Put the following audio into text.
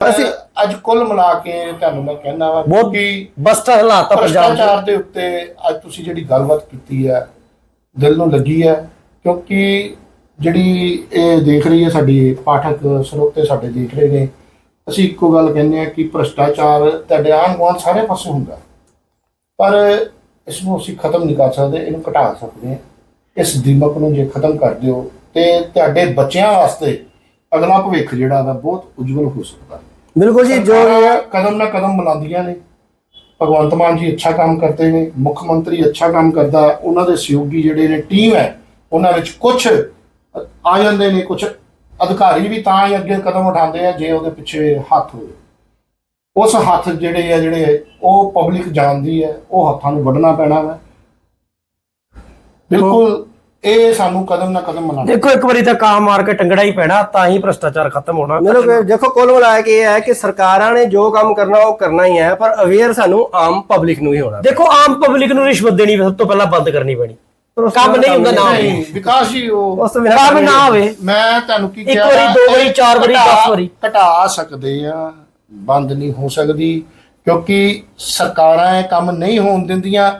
ਅਸੀਂ ਅੱਜ ਕੁੱਲ ਮਿਲਾ ਕੇ ਤੁਹਾਨੂੰ ਮੈਂ ਕਹਿਣਾ ਵਾ ਬਹੁਤ ਕਿ ਬਸਟਰ ਹਾਲਾਤ ਆ ਪੰਜਾਬ ਦੇ। ਦੇ ਉੱਤੇ ਅੱਜ ਤੁਸੀਂ ਜਿਹੜੀ ਗੱਲਬਾਤ ਕੀਤੀ ਹੈ ਦਿਲ ਨੂੰ ਲੱਗੀ ਹੈ ਕਿਉਂਕਿ ਜਿਹੜੀ ਇਹ ਦੇਖ ਰਹੀ ਹੈ ਸਾਡੀ ਪਾਠਕ ਸਰੋਤੇ ਸਾਡੇ ਦੇਖ ਰਹੇ ਨੇ ਅਸੀਂ ਇੱਕੋ ਗੱਲ ਕਹਿੰਦੇ ਆ ਕਿ ਭ੍ਰਿਸ਼ਟਾਚਾਰ ਤੁਹਾਡੇ ਆਂਢ ਗੁਆਂਢ ਸਾਰੇ ਪਾਸੇ ਹੁੰਦਾ। ਪਰ ਇਸ ਨੂੰ ਅਸੀਂ ਖਤਮ ਨਹੀਂ ਕਰ ਸਕਦੇ ਇਹਨੂੰ ਘਟਾ ਸਕਦੇ ਹਾਂ। ਇਸ ਦੀਮਕ ਨੂੰ ਜੇ ਖਤਮ ਕਰ ਦਿਓ ਤੇ ਤੁਹਾਡੇ ਬੱਚਿਆਂ ਵਾਸਤੇ ਅਗਲਾ ਭਵਿੱਖ ਜਿਹੜਾ ਵਾ ਬਹੁਤ ਉਜਵਲ ਹੋ ਸਕਦਾ। ਹੈ ਬਿਲਕੁਲ ਜੀ, ਜੋ ਸਰਕਾਰਾਂ ਕਦਮ ਨਾ ਕਦਮ ਮਿਲਾਉਂਦੀਆਂ ਨੇ। ਭਗਵੰਤ ਮਾਨ ਜੀ ਅੱਛਾ ਕੰਮ ਕਰਦੇ ਨੇ, ਮੁੱਖ ਮੰਤਰੀ ਅੱਛਾ ਕੰਮ ਕਰਦਾ, ਉਹਨਾਂ ਦੇ ਸਹਿਯੋਗੀ ਜਿਹੜੇ ਨੇ, ਟੀਮ ਹੈ, ਉਹਨਾਂ ਵਿੱਚ ਕੁਝ ਆ ਜਾਂਦੇ ਨੇ ਕੁਝ ਅਧਿਕਾਰੀ ਵੀ ਤਾਂ ਹੀ ਅੱਗੇ ਕਦਮ ਉਠਾਉਂਦੇ ਆ, ਜੇ ਉਹਦੇ ਪਿੱਛੇ ਹੱਥ ਹੋਵੇ। ਉਸ ਹੱਥ ਜਿਹੜੇ ਆ, ਜਿਹੜੇ ਉਹ ਪਬਲਿਕ ਜਾਣਦੀ ਹੈ, ਉਹ ਹੱਥਾਂ ਨੂੰ ਵੱਢਣਾ ਪੈਣਾ ਵਾ। ਬਿਲਕੁਲ ਇਹ ਸਾਨੂੰ ਕਦਮ ਨਾ ਕਦਮ ਮਿਲਾਉਣਾ ਦੇਖੋ ਇੱਕ ਵਾਰੀ ਤਾਂ ਕਾਂ ਮਾਰ ਕੇ ਟੰਗੜਾ ਹੀ ਪੈਣਾ ਤਾਂ ਹੀ ਭ੍ਰਿਸ਼ਟਾਚਾਰ ਖਤਮ ਹੋਣਾ। ਮੈਨੂੰ ਕਿ- ਦੇਖੋ ਕੁੱਲ ਮਿਲਾ ਕੇ ਇਹ ਹੈ ਕਿ ਸਰਕਾਰਾਂ ਨੇ ਜੋ ਕੰਮ ਕਰਨਾ ਉਹ ਕਰਨਾ ਹੀ ਹੈ ਪਰ ਅਵੇਅਰ ਸਾਨੂੰ ਆਮ ਪਬਲਿਕ ਨੂੰ ਹੀ ਹੋਣਾ ਦੇਖੋ ਆਮ ਪਬਲਿਕ ਨੂੰ ਰਿਸ਼ਵਤ ਦੇਣੀ ਸਭ ਤੋਂ ਪਹਿਲਾਂ ਬੰਦ ਕਰਨੀ ਪੈਣੀ। ਕੰਮ ਨਹੀਂ ਹੁੰਦਾ ਨਾ ਹੋਵੇ। ਨਹੀਂ ਵਿਕਾਸ ਜੀ ਉਹ ਉਸ ਤੋਂ ਬਿਨਾਂ ਕੰਮ ਨਾ ਹੋਵੇ। ਮੈਂ ਤੁਹਾਨੂੰ ਕੀ ਇੱਕ ਕਿਹਾ ਵਾਰੀ, ਦੋ ਵਾਰੀ, ਚਾਰ ਵਾਰੀ, ਘਟਾ- ਦਸ ਵਾਰੀ। ਘਟਾ ਸਕਦੇ ਆ ਬੰਦ ਨਹੀਂ ਹੋ ਸਕਦੀ ਕਿਉਂਕਿ ਸਰਕਾਰਾਂ ਇਹ ਕੰਮ ਨਹੀਂ ਹੋਣ ਦਿੰਦੀਆਂ।